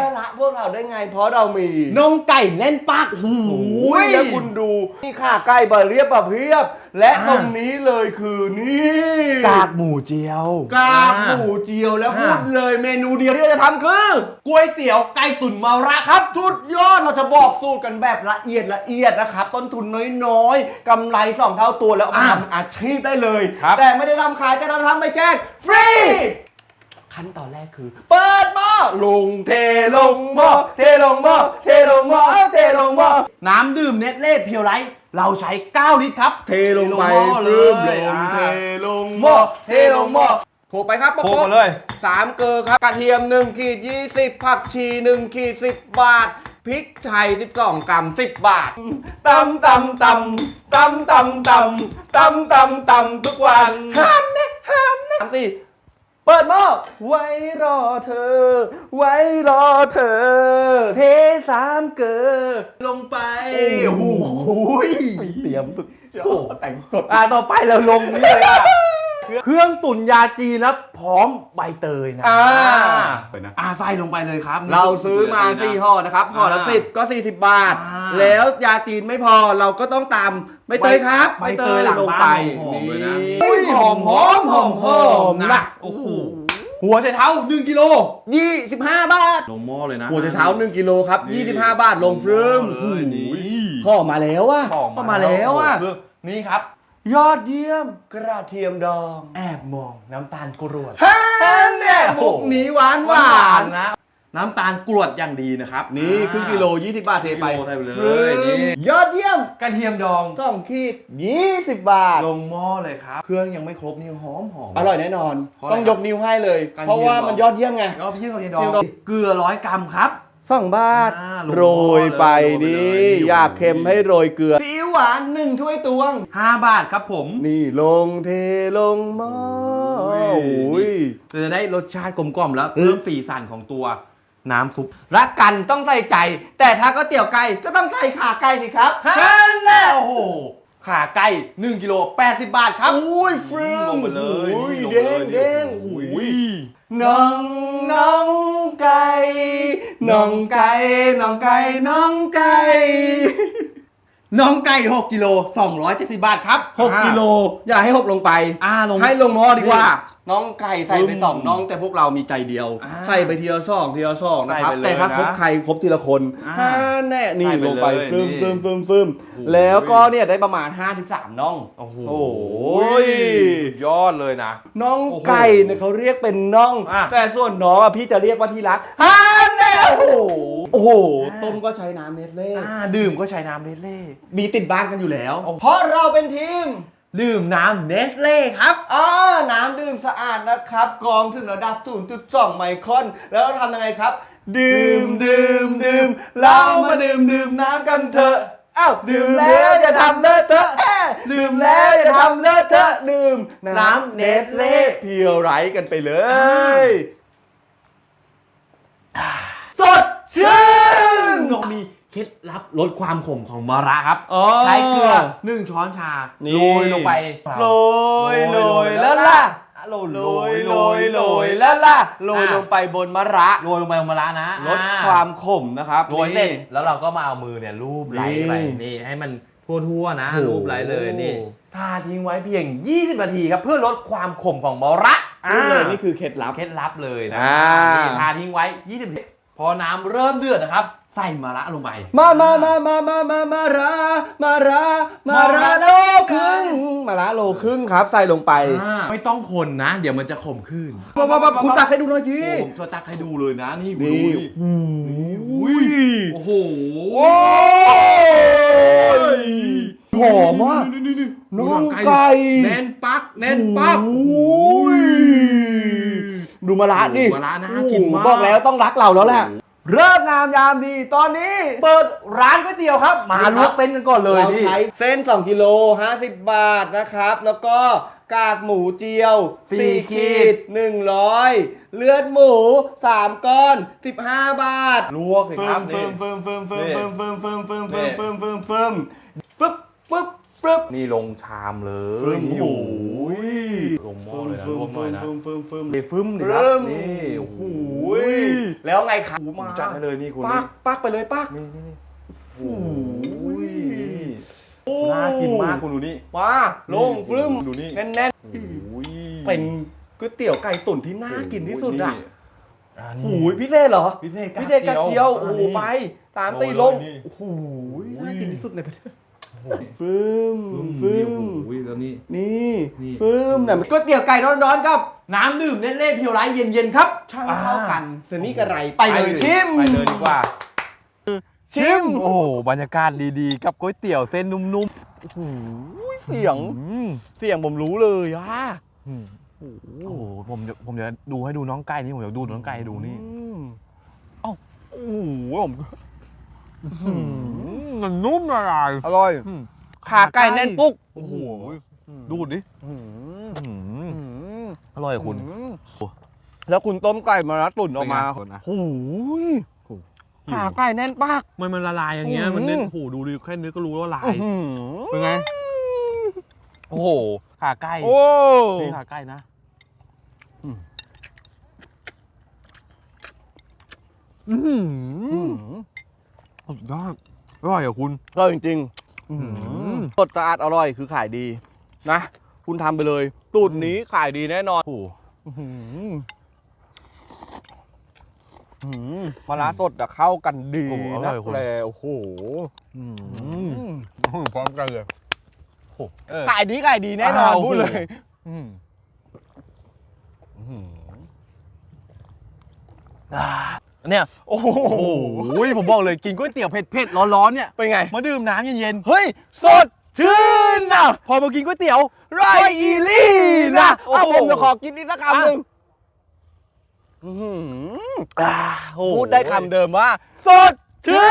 มามามาระมาระมาระได้ไงมาละพวกเราได้ไง เพราะเรามีน้องไก่แน่นปากหูโอ้ยแล้วคุณดูนี่ข่าไก่บะเรียบบะเพียบ และอ่าตรงนี้เลยคือนี่กากหมูเจียวกากหมูเจียวแล้วอ่าพูดเลยเมนูเดียวที่เราจะทำคือก๋วยเตี๋ยวไก่ตุ๋นมาระครับสุดยอดเราจะบอกสูตรกันแบบละเอียดละเอียดนะครับต้นทุนน้อยๆกำไรสองเท่าตัวแล้วเอามาอะทำอาชีพได้เลยครับแต่ไม่ได้ทำขายแต่เราทำไปแจกฟรี ขั้นตอนแรกคือ เปิดหม้อลงเทลงหม้อเทลงหม้อเทลงหม้อเอาเทลงหม้อน้ำดื่มเนตเล่เพียวไลท์เราใช้ 9 ลิตรครับเทลงไปหม้อเลลืยมลงอ่าเทลงหม้อเทลงหม้อโขลกไปครับประโคกบกันเลย สามเกลือครับกระเทียม1ขีด20 ผักชี1ขีด10 บาทพริกไทย 12 กรัม 10 บาทตำตำตำตำตำตำตำตำตำทุกวันห้ามนะห้ามนะสามสี่ เปิดหม้อไว้รอเธอ ไว้รอเธอ เทสามเกลือลงไปโอ้โหยเตรียมสุดยอดแต่งสดอ่าต่อไปเราลงนี่เลยอะ เครื่องตุ๋นยาจีนแล้วพร้อมใบเตยนะอ่าอ่าใส่ลงไปเลยครับ เราซื้อมาสี่ห่อนะครับห่อละอ่าสิบก็ 40 บาท อ่าแล้วยาจีนไม่พอเราก็ต้องตามใบเตยครับใบเตยหลังลงบ้านไปหอมๆเลยนะอุ้ยหอมหอมหอมหอมนะโอ้โหหัวไชเท้า1กิโลยี่สิบห้าบาท ลงหม้อเลยนะ หัวไชเท้า 1กิโลครับนี่25 บาทลงฟรึมลงหม้อเลยนี่ ห่อมาแล้วอะของห่อมาแล้วอะนี่ครับ ยอดเยี่ยมกระเทียมดองแอบมองน้ำตาลกรวดฮ่าเนี่ยมุกนี้หวานหวานนะ น้ำตาลกรวดอย่างดีนะครับนี่ครึ่งกิโล20บาทเทไปกิโลไทยไปเลยฟรึมนี่ยอดเยี่ยมกระเทียมดองสองขีด20 บาท ลงหม้อเลยครับ เครื่องยังไม่ครบนี่หอมหอมอร่อยแน่นอนเพราะอะไรต้องยกนิ้วให้เลยการเพราะว่าเทียมดองมันยอดเยี่ยมไงแล้วก็พี่ชื่อกระเทียมดเทียมดอองงเกลือร้อยกรัมครับ สองบาท อ่าลงโรยไปโรยไปเลยนี่นี่อยากเค็มให้โรยเกลือ ซีอิ๊วหวานหนึ่งถ้วยตวง5บาทครับผม นี่ลงเทลงหม้อโอ้โอ้ยยจะได้รสชาติกลมกล่อมแล้วเออเพิ่มสีสันของตัวน้ำซุปรักกันต้องใส่ใจ แต่ถ้าก็เตี๋ยวไก่ก็ต้องใส่ขาไก่สิครับฮันแน่โอ้โหขาไก่1กิโล80 บาทครับ อุ้ยฟรึ้ลมงไปเลยอุ้ยนี่ลเด้งงไปเลยเด้งโอ้อุ้ยยน้องน้องไก่ น้องไก่น้องไก่น้องไก่น้องไก่6กิโล270บาทครับหกกิโล อย่าให้หกลงไป อ่าลงให้ลงหม้อดีกว่า นี่น้องไก่ใส่ไปอืมสองน้องแต่พวกเรามีใจเดียว อ่าใส่ไปทีละสองทีละสองนะครับ ใส่ไปเลยแต่ถ้านะครบใครครบทีละคนอ่าห้าแน่นี่ใส่ไปลงไปเลยฟึ่มนี่ฟึ่มฟึ่มฟึ่มโอ้โห แล้วก็เนี่ยได้ประมาณ 5-3น้อง โอ้โหโอ้ยยอดเลยนะ น้องโอ้โหไก่เนี่ยเขาเรียกเป็นน้อง อะ แต่ส่วนน้องอะพี่จะเรียกว่าที่รักห้าแน่โอ้โหโอ้โหอ่าต้มก็ใช้น้ำเนสเล่ อ่าดื่มก็ใช้น้ำเนสเล่ มีติดบ้านกันอยู่แล้วโอ้โหเพราะเราเป็นทีม ดื่มน้ำเนสเล่ครับอ่าน้ำดื่มสะอาดนะครับกรองถึงระดับ 0.2 ไมครอน แล้วเราทำยังไงครับ ดื่มดื่มดื่มเรามาดื่มดื่มน้ำกันเถอะอ้าวดื่มแล้วอย่าทำเลอะเทอะเอ๊ะดื่มแล้วอย่าทำเลอะเทอะดื่มน้ำเนสเล่เพียวไรกันไปเลยสดชื่น น้องมี เคล็ดลับลดความขมของมะระครับ อ๋อใช้เกลือหนึ่งช้อนชานี่ โรยลงไปโรยโรยแล้วล่ะโรยโรยโรยโรยแล้วล่ะโรยลงไปบนมะระโรยลงไปบนมะระนะลดอ่ความขมนะครับ โรยเสร็จแล้วเราก็มาเอามือเนี่ยรูปไหลไปนี่นี่ให้มันทั่วๆนะโอ้โห รูปไหลเลยนี่ทาทิ้งไว้เพียง 20 นาทีครับเพื่อลดความขมของมะระนี่เลยอ่านี่คือเคล็ดลับ เคล็ดลับเลยนะอ่านี่ ทาทิ้งไว้ 20นาที พอน้ำเริ่มเดือดนะครับ ใส่มะระลงไป มามามามามามามารามารามาราโลครึ่งมาราโลครึ่งครับ ใส่ลงไปอ่าไม่ต้องคนนะ เดี๋ยวมันจะขมขึ้นมามามาคุณตักให้ดูหน่อยจีโอ้ผมจะตักให้ดูเลยนะ นี่นี่ ดูอุ้ดิยโอ้โหโอ้ยหอมมากนี่ๆๆน้องไก่ แน่นปักแน่นปักโอ้ย ดูมาระดิมะระน่ากินมากบอกแล้วต้องรักเราแล้วแหละเริ่มงามยามดีตอนนี้ เปิดร้านก๋วยเตี๋ยวครับ มาลวกเส้นกันก่อนเลยเราดิใช้เส้น 2 กิโล 50 บาทนะครับ แล้วก็กากหมูเจียว 4 ขีด 100 เลือดหมู 3 ก้อน 15 บาท ลวกสิเฟิครัมบเฟินี่มเฟิมเฟิมเฟิมนี่เฟิมเฟิมเฟิมเฟิมเฟิมนี่เฟิมเฟิมเฟิมฟึบฟึบ ปึ๊บนี่ลงชามเลยฟึ่มนี่โอ้โอ้ยลงหม้อเลยนะรวมหน่อยนะฟึ่มฟึ่มฟึ่มไปฟึ่มดิคฟึ่รับมนี่โอ้โหโอ้ยแล้วไงครับมาจัดให้เลยนี่คุณปันี่กปักไปเลยปักนี่นี่นี่โอ้ยโอ้ยน่ากินมากคุณดูนี่มาลงฟึ่มดูนี่แน่นแน่นโอ้ยๆเป็นก๋วยเตี๋ยวไก่ตุ๋นที่น่ากินที่สุดอะอ่าโอ้นี่ยพิเศษเหรอ พิเศษพิเศษกระเจียวโอ้โหไปสามตีลงโอ้ยโอ้โหน่ากินที่สุดในประเทศโอ้ย ฟึ่มฟึ่มโอ้ยแล้วนี่ นี่นี่ ฟึ่มเนี่ยก๋วยเตี๋ยวไก่ร้อนๆครับ น้ำดื่มเล่ๆเพียวไร้เย็นๆครับ ช่างเข้ากันสนี่กระไรไปเลยชิม ไปเลยดีกว่า ชิม โอ้โหบรรยากาศดีๆ กับก๋วยเตี๋ยวเส้นนุ่มโอ้โหเสียง ๆอืมเสียงผมรู้เลยอะอืมโอ้โหผมจะผมจะดูให้ดูน้องไก่นี่ผมจะดูน้องไก่ให้ดูนี่อืมเอ้าโอ้โหผม มันนุ่มละลายอร่อยอืมขาไก่แน่นปุ๊ก โอ้โห ดูดิอืมอืมอืมอร่อยอะคุณอืมแล้วคุณต้มไก่มาแล้วตุ๋นออกมาเป็นไงคนนะโอ้โหโอ้โหขาไก่แน่นปาก มันมันละลายอย่างเงี้ยอืมมันเน้นโอ้โหดูดิแค่เนื้อก็รู้ว่าละลายอื้อเป็นไง โอ้โห ขาไก่โอ้นี่ขาไก่นะอืมอืม สุดยอดอร่อยอะคุณอร่อยจริงๆอื้อหือสดสะอาดอร่อยคือขายดีนะ คุณทำไปเลย ตูดนี้ขายดีแน่นอนโอ้โหอื้อหืออื้อหือปลาร้าสดจะเข้ากันดีนักแลโอ้โหอืมอืมพร้อมกันเลยโอ้เออขายดีขายดีแน่นอนอ้าวพูดเลยอืมอื้อหืออ่า เนี่ยโอ้โหโอ้โหผมบอกเลยกินก๋วยเตี๋ยวเผ็ดๆร้อนๆเนี่ยเป็นไง มาดื่มน้ำเย็นเฮ้ย สดชื่นนะๆพอมากินก๋วยเตี๋ยวไรอีลี่นะโอ้เอาโหผมจะขอกินนี่สักคำหนึ่งอื้อหืออ่าโอ้โหพูดได้คำเดิมว่า สดชื่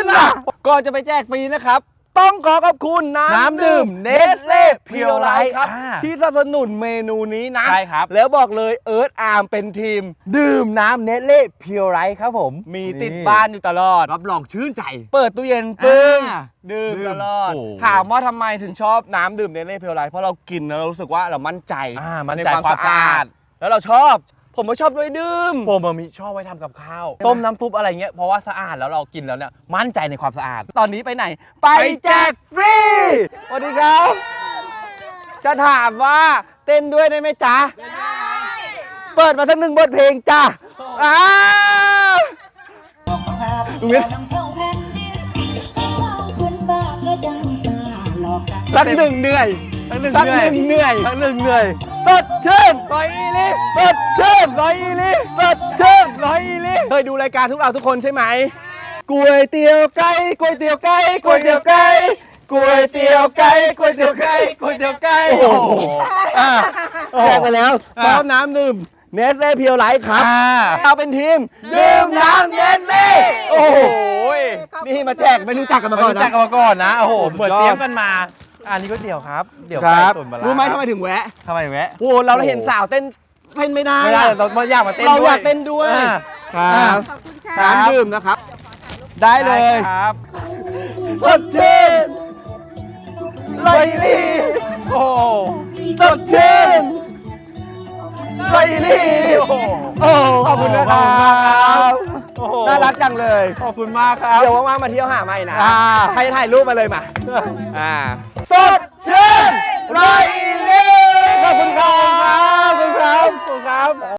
นนะก่อนจะไปแจกฟรีนะครับ ต้องขอขอบคุณน้ำน้ำดื่มเนสเล่เพียวไลท์ครับอ่าที่สนับสนุนเมนูนี้นะ ใช่ครับ แล้วบอกเลยเอิร์ธอาร์มเป็นทีม ดื่มน้ำเนสเล่เพียวไรครับผมมีติดบ้านอยู่ตลอด รับรองชื่นใจ เปิดตู้เย็นปึ้งอ่าดื่มดื่มตลอด โอ้ถามว่าทำไมถึงชอบน้ำดื่มเนสเล่เพียวไลท์เพราะเรากินแล้วเรารู้สึกว่าเรามั่นใจอ่ามันในใจความสะอาด แล้วเราชอบ ผมก็ชอบด้วยดื่มผมอะมีชอบไว้ทำกับข้าว ต้มน้ำซุปอะไรเงี้ยเพราะว่าสะอาดแล้วเรากินแล้วเนี่ยมั่นใจในความสะอาด ตอนนี้ไปไหน ไปไปแจแจกกฟรีสวัสดีครับ จะถามว่าเต้นด้วยได้ไหมจ๊ะได้เปิดมาสักหนึ่งบทเพลงจ้ะอ้าวตรงนี้สักหนึ่งเหนื่อยทั้งหนึ่งสักเหนื่อยหนึ่งเหนื่อยทั้งหนึ่งเหนื่อย สดชื่นร้อยอีลิสดชื่นร้อยอีลิสดชื่นร้อยอีลิเคยดูรายการทุกเราทุกคนใช่ไหมก๋วยเตี๋ยวไก่ก๋วยเตี๋ยวไก่ก๋วยเตี๋ยวไก่ก๋วยเตี๋ยวไก่ก๋วยเตี๋ยวไก่ก๋วยเตี๋ยวไก่โอ้โหอ่าแจกไปแล้วอะพร้อมน้ำดื่มเนสเล่เพียวไลท์ครับอ่าเราเป็นทีมดื่มน้ำเนสเล่โอ้โหนี่มาแจกไม่รู้จักกันมาไม่ก่อนรู้จักนะกันมาก่อนนะ โอ้โหสุดยอดเหมือนเตรียมกันมา อันนี้ก๋วยเตี๋ยวครับเดี๋ยวคไก่รับตุ๋นปลาร้ารู้ไหมทำไมถึงแวะทำไมแวะโอ้โหเราเห็นสาวเต้นเต้นไม่ได้ไม่ได้อะ เราอยากมาเต้นเราด้วยอยากเต้นด้วย อ่า ครับครับน้ำดื่มนะครับ ได้เลยครับ สดชื่นลอยลี่โอ้โหสดชื่นลอยลี่โอ้โหโอ้ขอบคุณนะครับโอ้โหน่ารักจังเลย ขอบคุณมากครับ เดี๋ยวว่างๆมาเที่ยวหาใหม่นะอ่า ใครถ่ายรูปมาเลยมาอ่า สดชื่นไรเล่ขอบคุณครับขอบคุณครับขอบคุณครับ